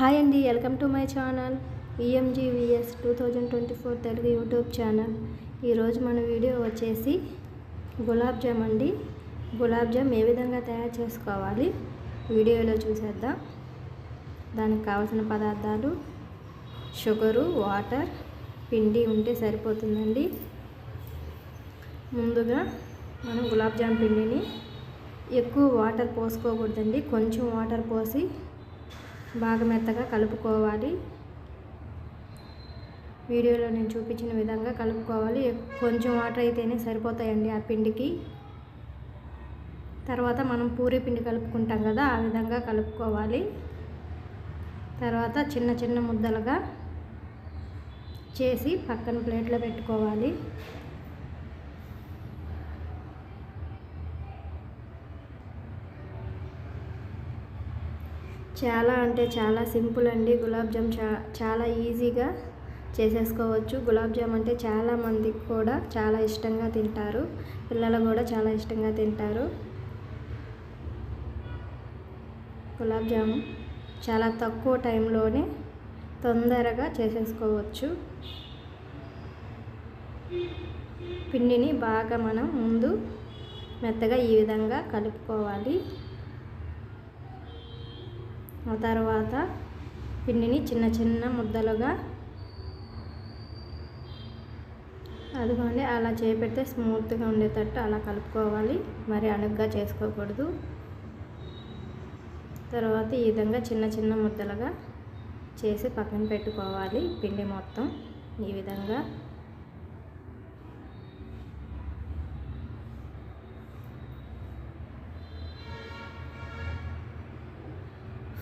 Hi అండి welcome to my channel E M G V S two thousand twenty four Telugu YouTube channel. ఈరోజు మన video వచ్చేసి గులాబ్ జామ్ అండి. గులాబ్ జామ్ ఏ విధంగా తయారు చేసుకోవాలి వీడియోలో చూసేద్దాం. దానికి కావాల్సిన పదార్థాలు షుగరు వాటర్ పిండి ఉంటే సరిపోతుందండి. ముందుగా మనం గులాబ్ జామ్ పిండిని ఎక్కువ వాటర్ పోసుకోకూడదండి. కొంచెం వాటర్ పోసి బాగా మెత్తగా కలుపుకోవాలి. వీడియోలో నేను చూపించిన విధంగా కలుపుకోవాలి. కొంచెం వాటర్ అయితేనే సరిపోతాయండి ఆ పిండికి. తర్వాత మనం పూరి పిండి కలుపుకుంటాం కదా ఆ విధంగా కలుపుకోవాలి. తర్వాత చిన్న చిన్న ముద్దలుగా చేసి పక్కన ప్లేట్లో పెట్టుకోవాలి. చాలా అంటే చాలా సింపుల్ అండి. గులాబ్ జామ్ చా చాలా ఈజీగా చేసేసుకోవచ్చు. గులాబ్ జామ్ అంటే చాలా మందికి కూడా చాలా ఇష్టంగా తింటారు. పిల్లలు కూడా చాలా ఇష్టంగా తింటారు. గులాబ్ జామ్ చాలా తక్కువ టైంలోనే తొందరగా చేసేసుకోవచ్చు. పిండిని బాగా మనం ముందు మెత్తగా ఈ విధంగా కలుపుకోవాలి. ఆ తర్వాత పిండిని చిన్న చిన్న ముద్దలుగా అదిగోండి అలా చేపెడితే స్మూత్గా ఉండేటట్టు అలా కలుపుకోవాలి. మరి అణుగ్గా చేసుకోకూడదు. తర్వాత ఈ విధంగా చిన్న చిన్న ముద్దలుగా చేసి పక్కన పెట్టుకోవాలి. పిండి మొత్తం ఈ విధంగా.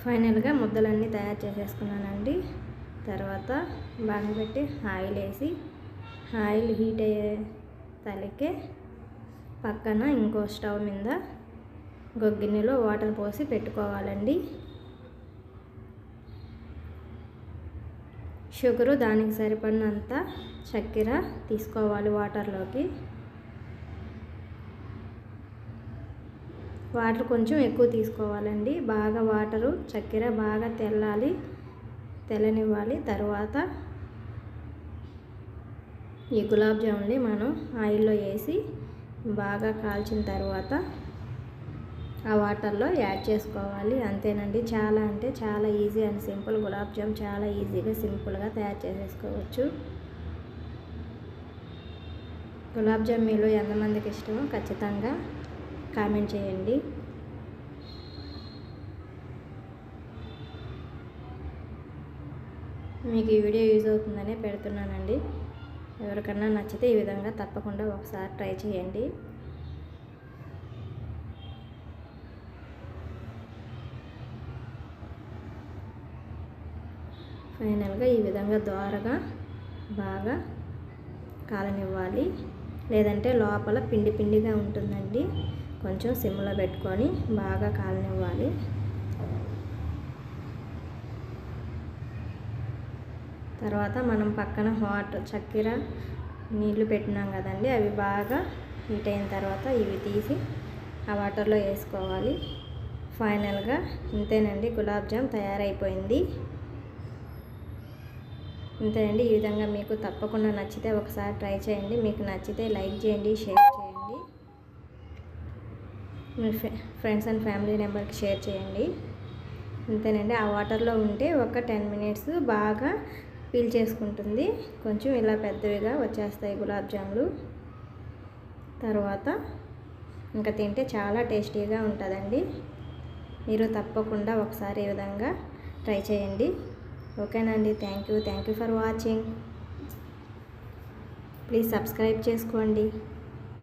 ఫైనల్గా ముద్దలన్నీ తయారు చేసేసుకున్నానండి. తర్వాత బాగా పెట్టి ఆయిల్ వేసి ఆయిల్ హీట్ అయ్యే తలకే పక్కన ఇంకో స్టవ్ మీద గొగ్గిన్నెలో వాటర్ పోసి పెట్టుకోవాలండి. షుగరు దానికి సరిపడినంత చక్కెర తీసుకోవాలి వాటర్లోకి. వాటర్ కొంచెం ఎక్కువ తీసుకోవాలండి. బాగా వాటరు చక్కెర బాగా తెల్లాలి తెల్లనివ్వాలి. తర్వాత ఈ గులాబ్ జామున్ని మనం ఆయిల్లో వేసి బాగా కాల్చిన తర్వాత ఆ వాటర్లో యాడ్ చేసుకోవాలి. అంతేనండి. చాలా అంటే చాలా easy and simple. Gulab jam చాలా ఈజీగా సింపుల్గా తయారు చేసేసుకోవచ్చు. గులాబ్ జామ్ మీలో ఎంతమందికి ఇష్టమో ఖచ్చితంగా కామెంట్ చేయండి. మీకు ఈ వీడియో యూజ్ అవుతుందనే పెడుతున్నానండి. ఎవరికన్నా నచ్చితే ఈ విధంగా తప్పకుండా ఒకసారి ట్రై చేయండి. ఫైనల్గా ఈ విధంగా ద్వారగా బాగా కాలనివ్వాలి. లేదంటే లోపల పిండి పిండిగా ఉంటుందండి. కొంచెం సిమ్లో పెట్టుకొని బాగా కాలనివ్వాలి. తర్వాత మనం పక్కన హాట్ చక్కెర నీళ్ళు పెట్టినాం కదండి అవి బాగా హీట్ అయిన తర్వాత ఇవి తీసి ఆ వాటర్లో వేసుకోవాలి. ఫైనల్గా ఇంతేనండి గులాబ్ జామ్ తయారైపోయింది. ఇంతేనండి ఈ విధంగా మీకు తప్పకుండా నచ్చితే ఒకసారి ట్రై చేయండి మీకు నచ్చితే లైక్ చేయండి షేర్ చేయండి. మీ ఫ్రెండ్స్ అండ్ ఫ్యామిలీ నెంబర్కి షేర్ చేయండి. అంతేనండి. ఆ వాటర్లో ఉంటే ఒక టెన్ మినిట్స్ బాగా పీల్ చేసుకుంటుంది. కొంచెం ఇలా పెద్దవిగా వచ్చేస్తాయి గులాబ్ జాములు. తర్వాత ఇంకా తింటే చాలా టేస్టీగా ఉంటుందండి. మీరు తప్పకుండా ఒకసారి ఈ విధంగా ట్రై చేయండి. ఓకేనండి. Thank you. Thank you for watching. Please subscribe చేసుకోండి.